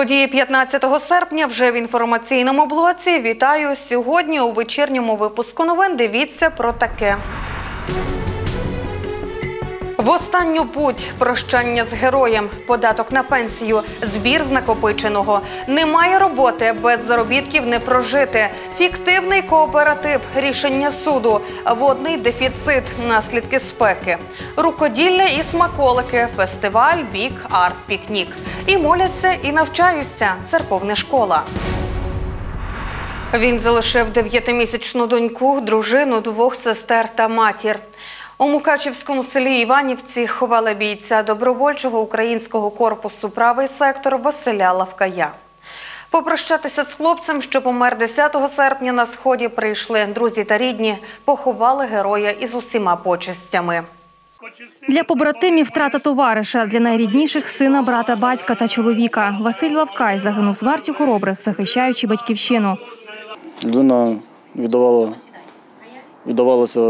Події 15 серпня вже в інформаційному блоці. Вітаю сьогодні у вечірньому випуску новин. Дивіться про таке. В останню путь прощання з героєм, податок на пенсію, збір з накопиченого. Немає роботи без заробітків не прожити. Фіктивний кооператив, рішення суду, водний дефіцит, наслідки спеки, рукоділля і смаколики, фестиваль, бік, арт, пікнік. І моляться, і навчаються. Церковна школа. Він залишив дев'ятимісячну доньку, дружину, двох сестер та матір. У Мукачівському селі Іванівці ховали бійця добровольчого українського корпусу правий сектор Василя Лавкая. Попрощатися з хлопцем, що помер 10 серпня на сході, прийшли друзі та рідні, поховали героя із усіма почестями. Для побратимів втрата товариша, для найрідніших сина, брата, батька та чоловіка. Василь Лавкай загинув смертю хоробрих, захищаючи батьківщину. Людина віддавала, віддавалася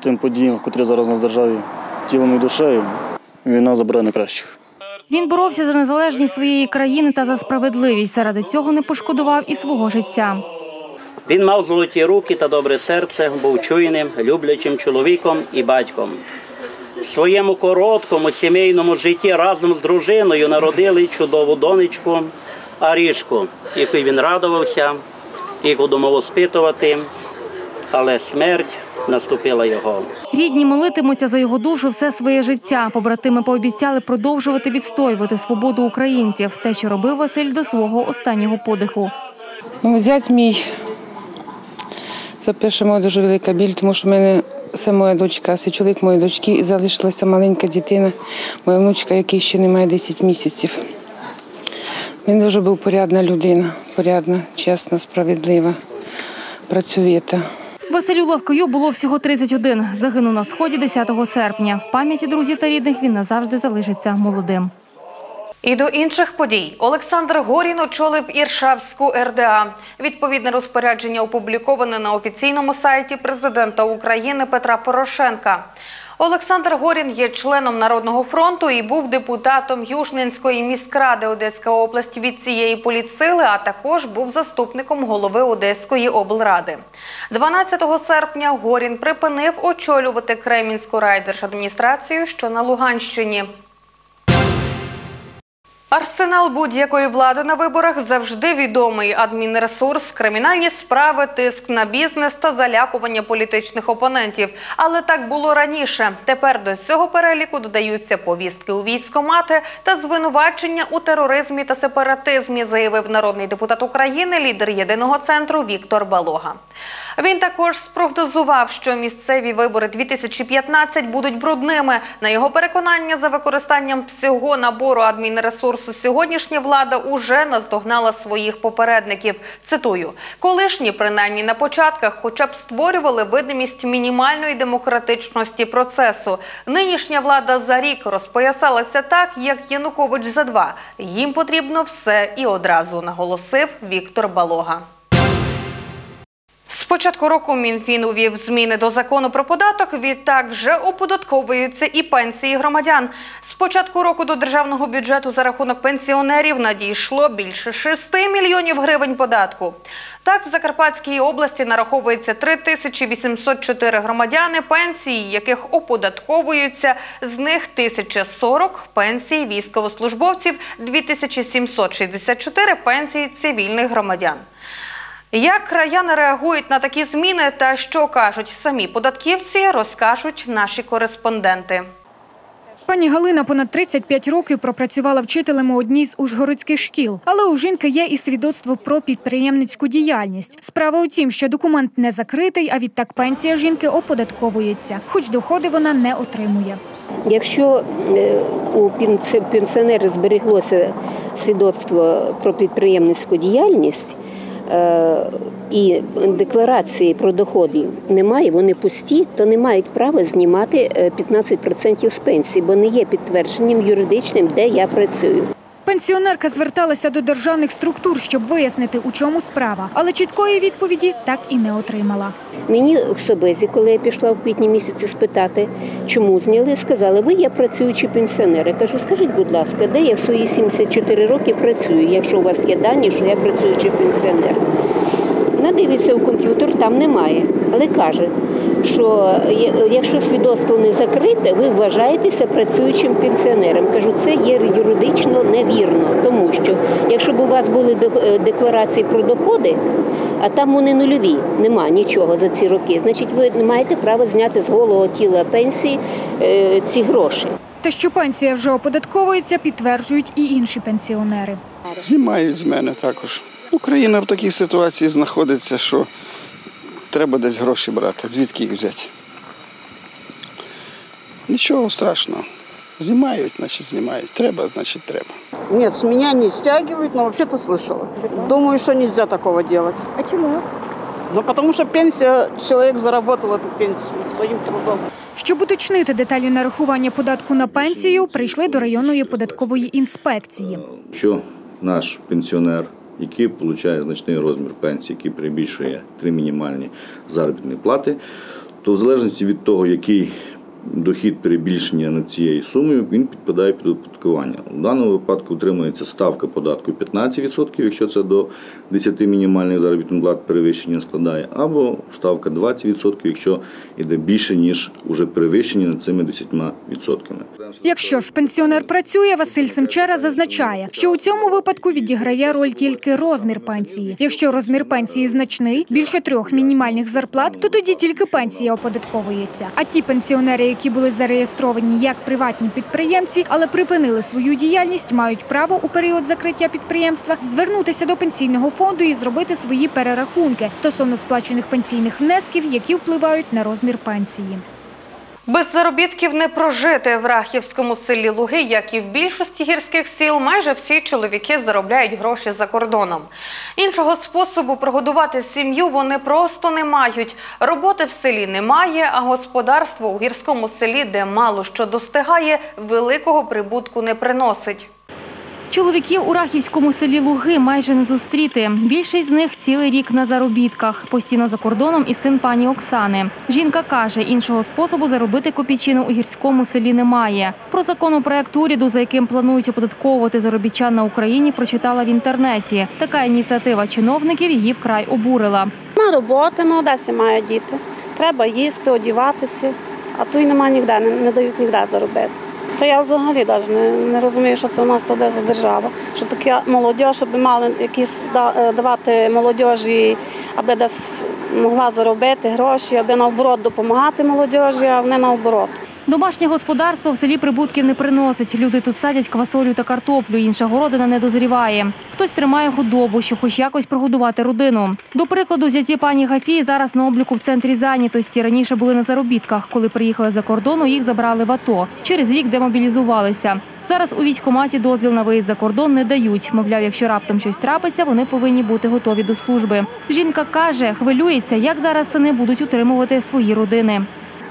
тим подіям, котрі зараз на державі тілом і душею. Війна забирає найкращих. Він боровся за незалежність своєї країни та за справедливість. Заради цього не пошкодував і свого життя. Він мав золоті руки та добре серце, був чуйним, люблячим чоловіком і батьком. В своєму короткому сімейному житті разом з дружиною народили чудову донечку Арішку, якою він радувався, яку думав оспитувати, але смерть наступила його. Рідні молитимуться за його душу все своє життя. Побратими пообіцяли продовжувати відстоювати свободу українців. Те, що робив Василь до свого останнього подиху. Ну, зять мій. Це перша моя дуже велика біль, тому що в мене це моя дочка, це чоловік моєї дочки, і залишилася маленька дитина, моя внучка, якій ще немає 10 місяців. Він дуже був порядна людина, порядна, чесна, справедлива, працьовита. Василю Лавкою було всього 31. Загинув на сході 10 серпня. В пам'яті друзів та рідних він назавжди залишиться молодим. І до інших подій Олександр Горін очолив Іршавську РДА. Відповідне розпорядження опубліковане на офіційному сайті президента України Петра Порошенка. Олександр Горін є членом Народного фронту і був депутатом Южненської міськради Одеська області від цієї політсили, а також був заступником голови Одеської облради. 12 серпня Горін припинив очолювати Кремінську райдержадміністрацію, що на Луганщині. Арсенал будь-якої влади на виборах завжди відомий адмінресурс, кримінальні справи, тиск на бізнес та залякування політичних опонентів. Але так було раніше. Тепер до цього переліку додаються повістки у військомати та звинувачення у тероризмі та сепаратизмі, заявив народний депутат України, лідер єдиного центру Віктор Балога. Він також спрогнозував, що місцеві вибори 2015 будуть брудними. На його переконання, за використанням всього набору адмінресурсу сьогоднішня влада уже наздогнала своїх попередників. Цитую: колишні, принаймні на початках, хоча б створювали видимість мінімальної демократичності процесу. Нинішня влада за рік розпоясалася так, як Янукович за два. Їм потрібно все і одразу, наголосив Віктор Балога. З початку року Мінфін увів зміни до закону про податок. Відтак вже оподатковуються і пенсії громадян. З початку року до державного бюджету за рахунок пенсіонерів надійшло більше 6 мільйонів гривень податку. Так, в Закарпатській області нараховується 3804 громадяни, пенсії яких оподатковуються. З них 1040 пенсій військовослужбовців, 2764 пенсії цивільних громадян. Як краяни реагують на такі зміни та що кажуть самі податківці, розкажуть наші кореспонденти. Пані Галина понад 35 років пропрацювала вчителем у одній з ужгородських шкіл. Але у жінки є і свідоцтво про підприємницьку діяльність. Справа у тім, що документ не закритий, а відтак пенсія жінки оподатковується, хоч доходи вона не отримує. Якщо е, у пенсі- пенсіонера збереглося свідоцтво про підприємницьку діяльність і декларації про доходи немає, вони пусті, то не мають права знімати е, 15% з пенсії, бо не є підтвердженням юридичним, де я працюю. Пенсіонерка зверталася до державних структур, щоб вияснити, у чому справа, але чіткої відповіді так і не отримала. Мені в Собезі, коли я пішла в квітні місяці спитати, чому зняли, сказали, ви є працюючі пенсіонери. Я кажу, скажіть, будь ласка, де я в свої 74 роки працюю, якщо у вас є дані, що я працюючий пенсіонер. Надивиться в комп'ютер, там немає. Але каже, що якщо свідоцтво не закрите, ви вважаєтеся працюючим пенсіонером. Кажу, це є юридично невірно, тому що якщо б у вас були е, декларації про доходи, а там вони нульові, нема нічого за ці роки, значить ви не маєте права зняти з голого тіла пенсії е, ці гроші. Те, що пенсія вже оподатковується, підтверджують і інші пенсіонери. Знімають з мене також. Україна в такій ситуації знаходиться, що треба десь гроші брати. Звідки їх взяти? Нічого страшного. Знімають, значить знімають. Треба, значить треба. Нет, с меня не стягивают, но вообще-то слышала. Думаю, что нельзя такого делать. А чому? Ну, потому что пенсия, человек заработал эту пенсию своим трудом. Щоб уточнити деталі нарахування податку на пенсію, прийшли до районної податкової інспекції. Якщо наш пенсіонер, який отримує значний розмір пенсії, який перебільшує три мінімальні заробітні плати, то в залежності від того, який дохід перебільшення над цією сумою, він підпадає під оподаткування. У даному випадку утримується ставка податку 15%, якщо це до 10 мінімальних заробітних плат перевищення складає, або ставка 20%, якщо йде більше, ніж уже перевищення над цими 10%. Якщо ж пенсіонер працює, Василь Семчера зазначає, що у цьому випадку відіграє роль тільки розмір пенсії. Якщо розмір пенсії значний, більше трьох мінімальних зарплат, то тоді тільки пенсія оподатковується. А ті пенсіонери, які були зареєстровані як приватні підприємці, але припинили свою діяльність, мають право у період закриття підприємства звернутися до пенсійного фонду і зробити свої перерахунки стосовно сплачених пенсійних внесків, які впливають на розмір пенсії. Без заробітків не прожити в Рахівському селі Луги, як і в більшості гірських сіл, майже всі чоловіки заробляють гроші за кордоном. Іншого способу прогодувати сім'ю вони просто не мають. Роботи в селі немає, а господарство у гірському селі, де мало що достигає, великого прибутку не приносить. Чоловіків у Рахівському селі Луги майже не зустріти. Більшість з них цілий рік на заробітках. Постійно за кордоном і син пані Оксани. Жінка каже, іншого способу заробити копійчину у гірському селі немає. Про законопроект уряду, за яким планують оподатковувати заробітчан на Україні, прочитала в інтернеті. Така ініціатива чиновників її вкрай обурила. На роботи, ну десь має діти. Треба їсти, одіватися, а то й нема ніде, не дають ніде заробити. То я взагалі навіть не, не розумію, що це у нас туди за держава. Що таке молодь, аби мали якісь е, давати молодіжі, аби десь могла заробити гроші, аби наоборот допомагати молодіжі, а не наоборот. Домашнє господарство в селі прибутків не приносить. Люди тут садять квасолю та картоплю, інша городина не дозріває. Хтось тримає худобу, щоб хоч якось прогодувати родину. До прикладу, зяті пані Гафії зараз на обліку в центрі зайнятості. Раніше були на заробітках. Коли приїхали за кордону, їх забрали в АТО. Через рік демобілізувалися. Зараз у військкоматі дозвіл на виїзд за кордон не дають. Мовляв, якщо раптом щось трапиться, вони повинні бути готові до служби. Жінка каже, хвилюється, як зараз сини будуть утримувати свої родини.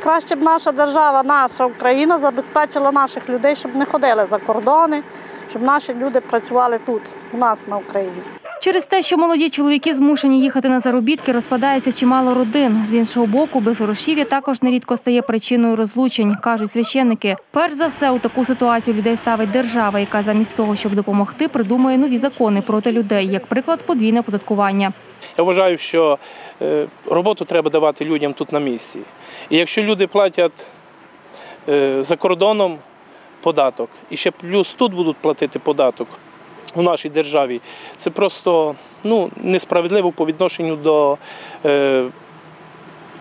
Краще б наша держава, наша Україна забезпечила наших людей, щоб не ходили за кордони, щоб наші люди працювали тут, у нас на Україні. Через те, що молоді чоловіки змушені їхати на заробітки, розпадається чимало родин. З іншого боку, безгрошів'я також нерідко стає причиною розлучень, кажуть священники. Перш за все, у таку ситуацію людей ставить держава, яка замість того, щоб допомогти, придумує нові закони проти людей, як приклад подвійне оподаткування. Я вважаю, що е, роботу треба давати людям тут на місці. І якщо люди платять е, за кордоном податок, і ще плюс тут будуть платити податок у нашій державі, це просто ну, несправедливо по відношенню до е,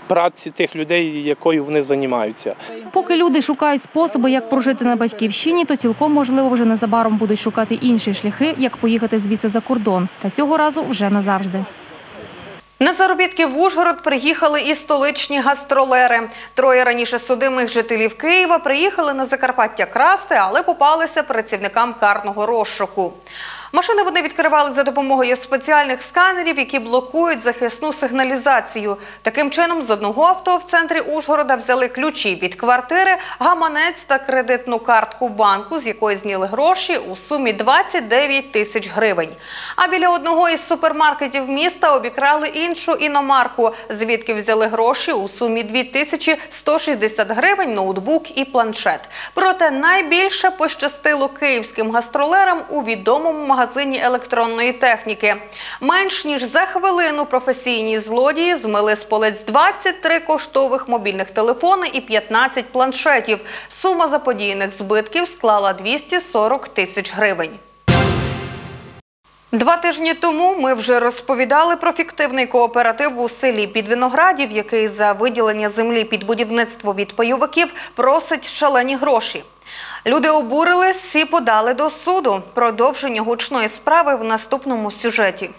праці тих людей, якою вони займаються. Поки люди шукають способи, як прожити на батьківщині, то цілком можливо вже незабаром будуть шукати інші шляхи, як поїхати звідси за кордон. Та цього разу вже назавжди. На заробітки в Ужгород приїхали і столичні гастролери. Троє раніше судимих жителів Києва приїхали на Закарпаття красти, але попалися працівникам карного розшуку. Машини вони відкривали за допомогою спеціальних сканерів, які блокують захисну сигналізацію. Таким чином, з одного авто в центрі Ужгорода взяли ключі від квартири, гаманець та кредитну картку банку, з якої зняли гроші у сумі 29 тисяч гривень. А біля одного із супермаркетів міста обікрали іншу іномарку, звідки взяли гроші у сумі 2160 гривень, ноутбук і планшет. Проте найбільше пощастило київським гастролерам у відомому магазині електронної техніки. Менш ніж за хвилину професійні злодії змили з полиць 23 коштових мобільних телефони і 15 планшетів. Сума заподіяних збитків склала 240 тисяч гривень. Два тижні тому ми вже розповідали про фіктивний кооператив у селі Підвиноградів, який за виділення землі під будівництво від пайовиків просить шалені гроші. Люди обурились і подали до суду. Продовження гучної справи в наступному сюжеті.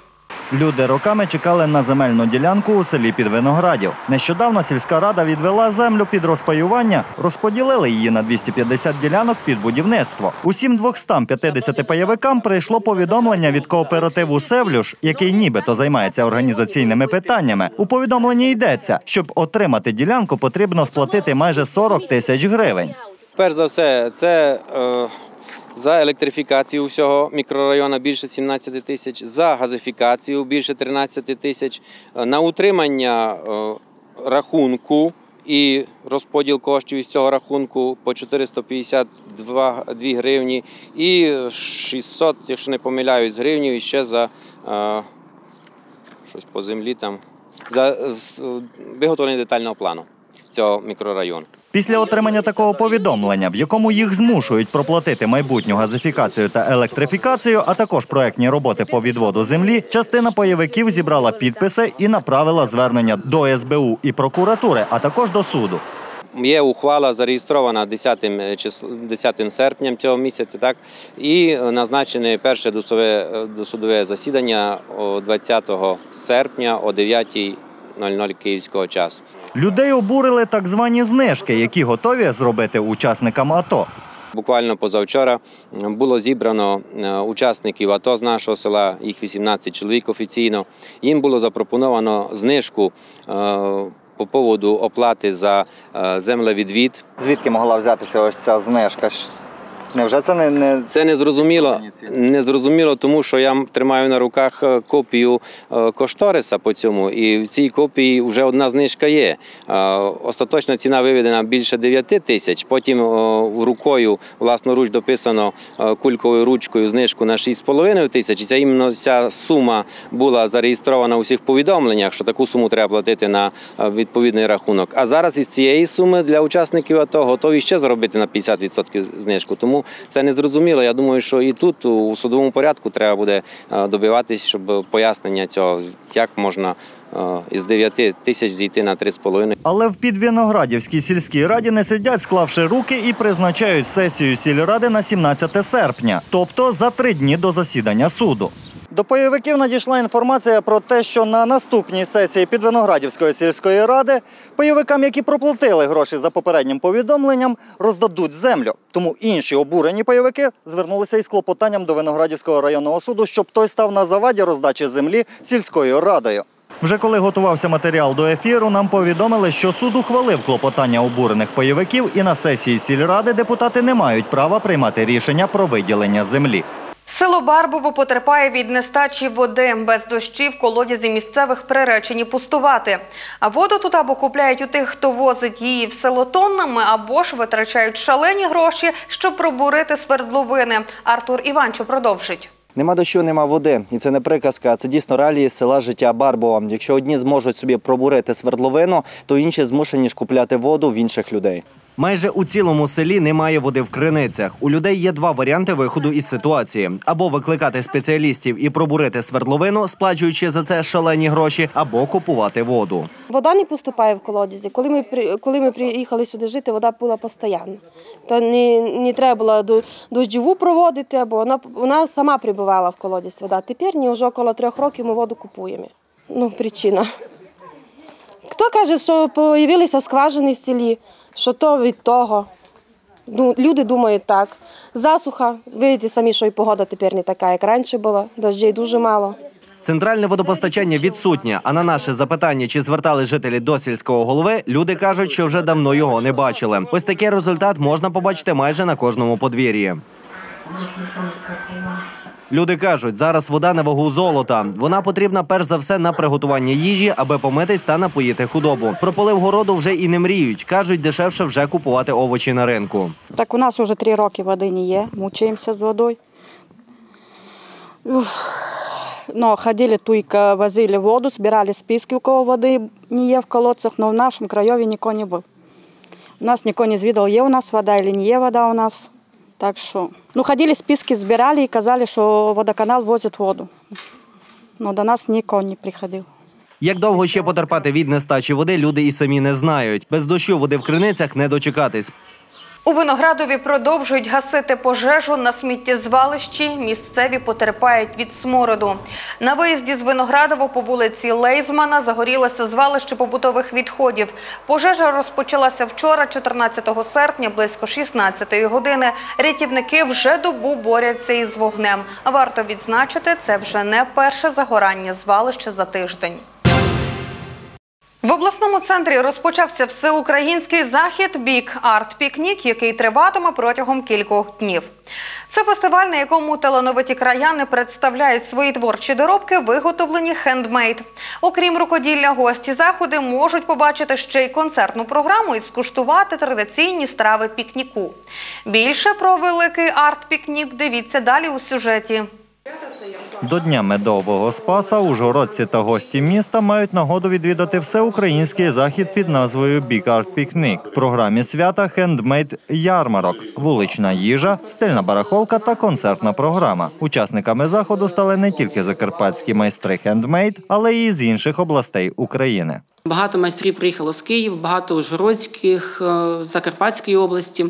Люди роками чекали на земельну ділянку у селі Підвиноградів. Нещодавно сільська рада відвела землю під розпаювання, розподілили її на 250 ділянок під будівництво. Усім 250 пайовикам прийшло повідомлення від кооперативу Севлюш, який нібито займається організаційними питаннями. У повідомленні йдеться, щоб отримати ділянку, потрібно сплатити майже 40 тисяч гривень. Перш за все, це е, за електрифікацію всього мікрорайону більше 17 тисяч, за газифікацію більше 13 тисяч, е, на утримання е, рахунку і розподіл коштів із цього рахунку по 452 гривні і 600, якщо не помиляюсь, гривнів ще за щось по землі там, за виготовлення детального плану цього мікрорайону. Після отримання такого повідомлення, в якому їх змушують проплатити майбутню газифікацію та електрифікацію, а також проектні роботи по відводу землі, частина пайовиків зібрала підписи і направила звернення до СБУ і прокуратури, а також до суду. Є ухвала зареєстрована 10, число, 10 серпня цього місяця, так і назначене перше досудове, досудове засідання о 20 серпня о 9.00 київського часу. Людей обурили так звані знижки, які готові зробити учасникам АТО. Буквально позавчора було зібрано е, учасників АТО з нашого села, їх 18 чоловік офіційно. Їм було запропоновано знижку е, по поводу оплати за е, землевідвід. Звідки могла взятися ось ця знижка? Невже це не, не... Це не зрозуміло, не зрозуміло, тому що я тримаю на руках е, копію е, кошториса по цьому, і в цій копії вже одна знижка є. Е, Остаточна ціна виведена більше 9 тисяч. Потім рукою власноруч дописано кульковою ручкою знижку на 6,5 тисяч. І ця іменно ця сума була зареєстрована у всіх повідомленнях, що таку суму треба платити на відповідний рахунок. А зараз із цієї суми для учасників АТО готові ще заробити на 50% знижку. Тому це не зрозуміло. Я думаю, що і тут у судовому порядку треба буде е, добиватись, щоб пояснення цього, як можна е, із 9 тисяч зійти на 3,5. Але в Підвіноградівській сільській раді не сидять, склавши руки, і призначають сесію сільради на 17 серпня, тобто за три дні до засідання суду. До пайовиків надійшла інформація про те, що на наступній сесії Підвиноградівської сільської ради пайовикам, які проплатили гроші за попереднім повідомленням, роздадуть землю. Тому інші обурені пайовики звернулися із клопотанням до Виноградівського районного суду, щоб той став на заваді роздачі землі сільською радою. Вже коли готувався матеріал до ефіру, нам повідомили, що суд ухвалив клопотання обурених пайовиків, і на сесії сільради депутати не мають права приймати рішення про виділення землі. Село Барбово потерпає від нестачі води. Без дощів колодязі місцевих приречені пустувати. А воду тут або купляють у тих, хто возить її в село тоннами, або ж витрачають шалені гроші, щоб пробурити свердловини. Артур Іванчо продовжить. Нема дощу, нема води. І це не приказка, а це дійсно реалії села життя Барбова. Якщо одні зможуть собі пробурити свердловину, то інші змушені ж купляти воду в інших людей. Майже у цілому селі немає води в криницях. У людей є два варіанти виходу із ситуації: або викликати спеціалістів і пробурити свердловину, сплачуючи за це шалені гроші, або купувати воду. Вода не поступає в колодязі. Коли ми коли ми приїхали сюди жити, вода була постійно. То не, не треба було до- дощову проводити, або вона, вона сама прибувала в колодязь вода. Тепер ні, вже около трьох років ми воду купуємо. Ну, причина. Хто каже, що з'явилися скважини в селі, що то від того. Ду- Люди думають так. Засуха, видите самі, що і погода тепер не така, як раніше була. Дощей дуже мало. Центральне водопостачання відсутнє. А на наше запитання, чи звертали жителі до сільського голови, люди кажуть, що вже давно його не бачили. Ось такий результат можна побачити майже на кожному подвір'ї. Люди кажуть, зараз вода на вагу золота. Вона потрібна перш за все на приготування їжі, аби помитись та напоїти худобу. Про полив городу вже і не мріють. кажуть, дешевше вже купувати овочі на ринку. Так у нас уже три роки води не є, мучаємося з водою. Ух. Ну, ходили тільки, возили воду, збирали списки, у кого води не є в колодцях, але в нашому краєві нікого не був. У нас ніхто не звідав, є у нас вода чи не є вода у нас. Так що, ну, ходили списки, збирали і казали, що водоканал возить воду. Ну, до нас ніхто не приходив. Як довго ще потерпати від нестачі води, люди і самі не знають. Без дощу води в криницях не дочекатись. У Виноградові продовжують гасити пожежу на сміттєзвалищі. Місцеві потерпають від смороду. На виїзді з Виноградова по вулиці Лейзмана загорілося звалище побутових відходів. Пожежа розпочалася вчора, 14 серпня, близько 16 години. Рятівники вже добу борються із вогнем. Варто відзначити, це вже не перше загорання звалища за тиждень. В обласному центрі розпочався всеукраїнський захід Бік Арт Пікнік, який триватиме протягом кількох днів. Це фестиваль, на якому талановиті краяни представляють свої творчі доробки, виготовлені хендмейд. Окрім рукоділля, гості заходи можуть побачити ще й концертну програму і скуштувати традиційні страви пікніку. Більше про великий арт-пікнік дивіться далі у сюжеті. До Дня медового спаса ужгородці та гості міста мають нагоду відвідати всеукраїнський захід під назвою Big Art Picnic. В програмі свята хендмейд ярмарок, вулична їжа, стильна барахолка та концертна програма. Учасниками заходу стали не тільки закарпатські майстри хендмейд, але й з інших областей України. Багато майстрів приїхало з Києва, багато ужгородських, е, Закарпатської області,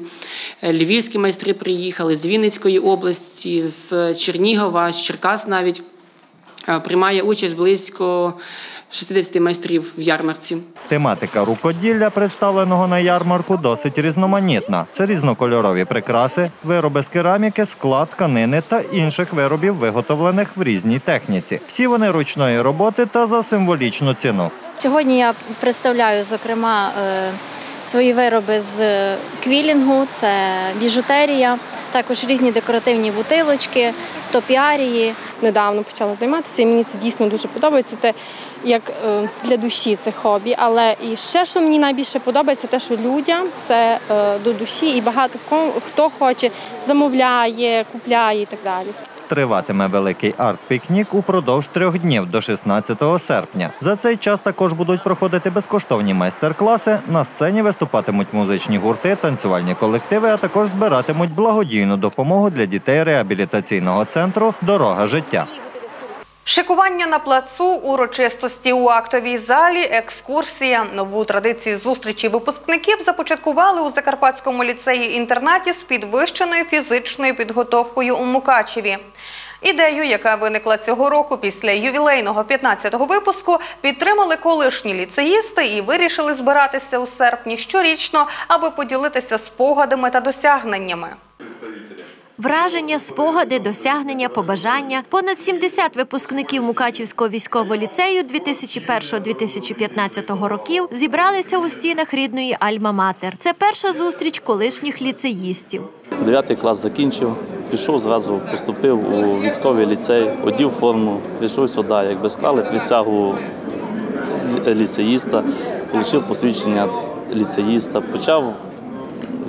Е, львівські майстри приїхали з Вінницької області, з Чернігова, з Черкас навіть. Е, Приймає участь близько 60 майстрів в ярмарці. Тематика рукоділля, представленого на ярмарку, досить різноманітна. Це різнокольорові прикраси, вироби з кераміки, скла, тканини та інших виробів, виготовлених в різній техніці. Всі вони ручної роботи та за символічну ціну. Сьогодні я представляю, зокрема, е, свої вироби з е, квілінгу, це біжутерія, також різні декоративні бутилочки, топіарії. недавно почала займатися, і мені це дійсно дуже подобається. Те, як е, для душі це хобі. Але і ще, що мені найбільше подобається, те, що людям це е, до душі, і багато хто, хто хоче, замовляє, купляє і так далі. Триватиме великий арт-пікнік упродовж трьох днів до 16 серпня. За цей час також будуть проходити безкоштовні майстер-класи. На сцені виступатимуть музичні гурти, танцювальні колективи, а також збиратимуть благодійну допомогу для дітей реабілітаційного центру Дорога життя. Шикування на плацу, урочистості у актовій залі, екскурсія. Нову традицію зустрічі випускників започаткували у Закарпатському ліцеї-інтернаті з підвищеною фізичною підготовкою у Мукачеві. Ідею, яка виникла цього року після ювілейного 15-го випуску, підтримали колишні ліцеїсти і вирішили збиратися у серпні щорічно, аби поділитися спогадами та досягненнями. Враження, спогади, досягнення, побажання. Понад 70 випускників Мукачівського військового ліцею 2001-2015 років зібралися у стінах рідної Альма-Матер. Це перша зустріч колишніх ліцеїстів. Дев'ятий клас закінчив, пішов зразу, поступив у військовий ліцей, одів форму, прийшов сюди, якби склали присягу ліцеїста, отримав посвідчення ліцеїста, почав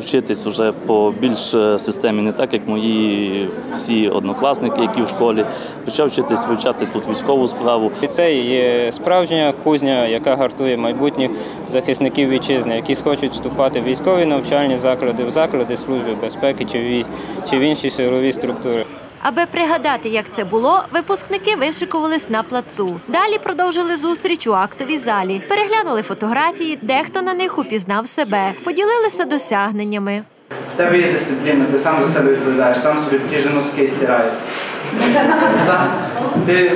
вчитись вже по більш е, системі, не так, як мої всі однокласники, які в школі. Почав вчитись вивчати тут військову справу. Ліцей є справжня кузня, яка гартує майбутніх захисників вітчизни, які схочуть вступати в військові навчальні заклади, в заклади служби безпеки чи в, чи в інші силові структури. Аби пригадати, як це було, випускники вишикувались на плацу. Далі продовжили зустріч у актовій залі. Переглянули фотографії, дехто на них упізнав себе, поділилися досягненнями. В тебе є дисципліна, ти сам за себе відповідаєш, сам собі ті же носки стираєш. Сам, ти е,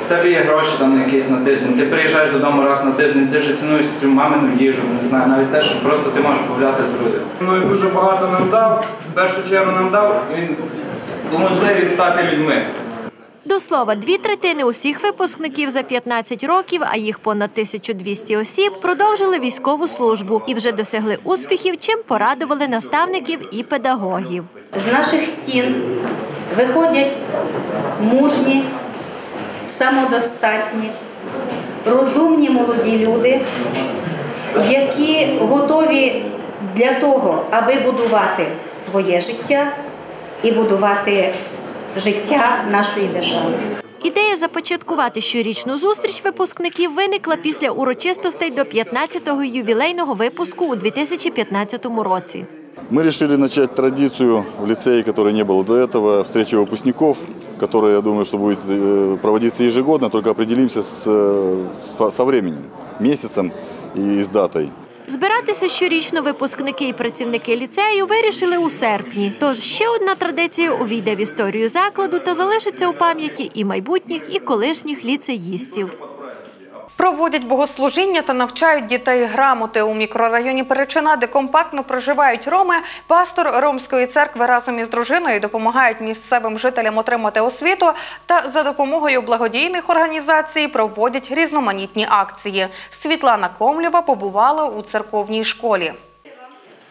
в тебе є гроші там на якісь на тиждень, ти приїжджаєш додому раз на тиждень, ти вже цінуєш цю мамину їжу, не знаю, навіть те, що просто ти можеш погуляти з друзями. Ну і дуже багато нам дав. В першу чергу нам дав він можливість стати людьми. До слова, дві третини усіх випускників за 15 років, а їх понад 1200 осіб, продовжили військову службу і вже досягли успіхів, чим порадували наставників і педагогів. З наших стін виходять мужні, самодостатні, розумні молоді люди, які готові для того, аби будувати своє життя і будувати життя нашої держави. Ідея започаткувати щорічну зустріч випускників виникла після урочистостей до 15-го ювілейного випуску у 2015 році. Мы решили начать традицию в лицее, которой не было до этого, встречи выпускников, которая, я думаю, что будет э, проводиться ежегодно, только определимся с, э, со- со временем, месяцем и с датой. Збиратися щорічно випускники і працівники ліцею вирішили у серпні. Тож ще одна традиція увійде в історію закладу та залишиться у пам'яті і майбутніх, і колишніх ліцеїстів. Проводять богослужіння та навчають дітей грамоти у мікрорайоні Перечина, де компактно проживають роми. Пастор Ромської церкви разом із дружиною допомагають місцевим жителям отримати освіту та за допомогою благодійних організацій проводять різноманітні акції. Світлана Комлєва побувала у церковній школі.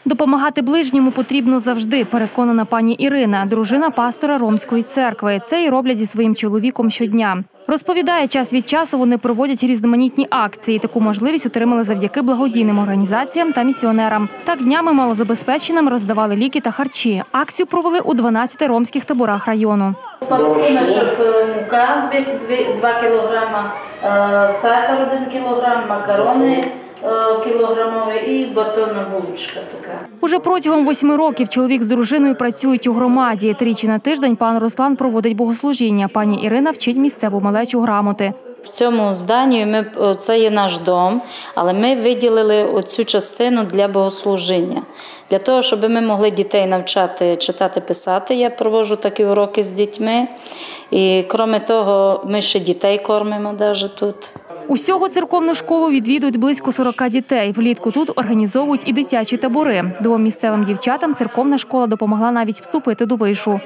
Допомагати ближньому потрібно завжди, переконана пані Ірина, дружина пастора Ромської церкви. Це і роблять зі своїм чоловіком щодня. Розповідає, час від часу вони проводять різноманітні акції. Таку можливість отримали завдяки благодійним організаціям та місіонерам. Так днями малозабезпеченим роздавали ліки та харчі. Акцію провели у 12 ромських таборах району. Пакуночок е, мука 2 кілограма, е, сахар 1 кілограм, макарони е, кілограмові і батонна булочка така. Уже протягом восьми років чоловік з дружиною працюють у громаді. Тричі на тиждень пан Руслан проводить богослужіння. Пані Ірина вчить місцеву малечу грамоти. В цьому зданні ми це є наш дом, але ми виділили оцю частину для богослужіння. Для того, щоб ми могли дітей навчати читати, писати. Я проводжу такі уроки з дітьми. І крім того, ми ще дітей кормимо навіть тут. Усього церковну школу відвідують близько 40 дітей. Влітку тут організовують і дитячі табори. Двом місцевим дівчатам церковна школа допомогла навіть вступити до вишу.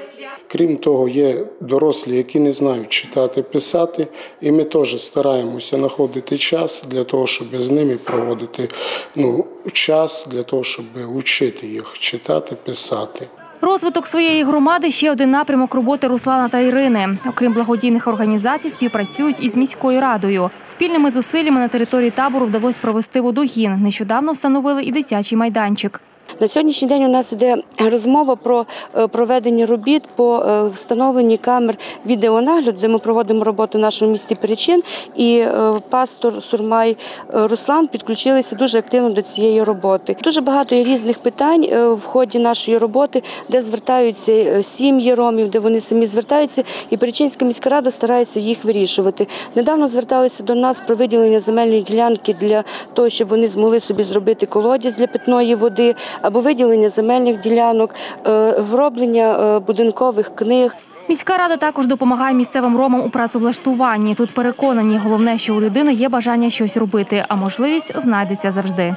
Крім того, є дорослі, які не знають читати, писати, і ми теж стараємося знаходити час для того, щоб з ними проводити ну, час для того, щоб вчити їх читати, писати. Розвиток своєї громади ще один напрямок роботи Руслана та Ірини. Окрім благодійних організацій, співпрацюють із міською радою. Спільними зусиллями на території табору вдалося провести водогін. Нещодавно встановили і дитячий майданчик. На сьогоднішній день у нас йде розмова про е, проведення робіт по е, встановленні камер відеонагляду, де ми проводимо роботу в нашому місті Перечин. І е, пастор Сурмай Руслан підключилися дуже активно до цієї роботи. Дуже багато є різних питань в ході нашої роботи, де звертаються сім'ї ромів, де вони самі звертаються, і Перечинська міська рада старається їх вирішувати. Недавно зверталися до нас про виділення земельної ділянки для того, щоб вони змогли собі зробити колодязь для питної води або виділення земельних ділянок, е, вроблення е, будинкових книг. Міська рада також допомагає місцевим ромам у працевлаштуванні. Тут переконані, головне, що у людини є бажання щось робити, а можливість знайдеться завжди.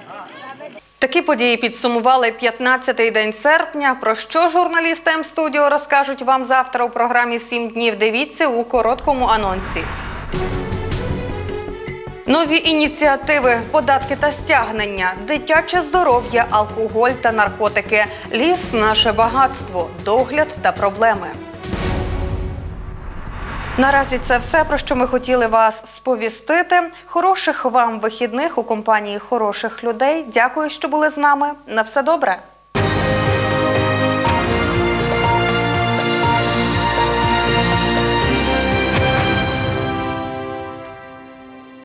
Такі події підсумували 15-й день серпня. Про що журналісти М-студіо розкажуть вам завтра у програмі «7 днів. Дивіться у короткому анонсі. Нові ініціативи, податки та стягнення, дитяче здоров'я, алкоголь та наркотики, ліс наше багатство, догляд та проблеми. Наразі це все, про що ми хотіли вас сповістити. Хороших вам вихідних у компанії хороших людей. Дякую, що були з нами. На все добре.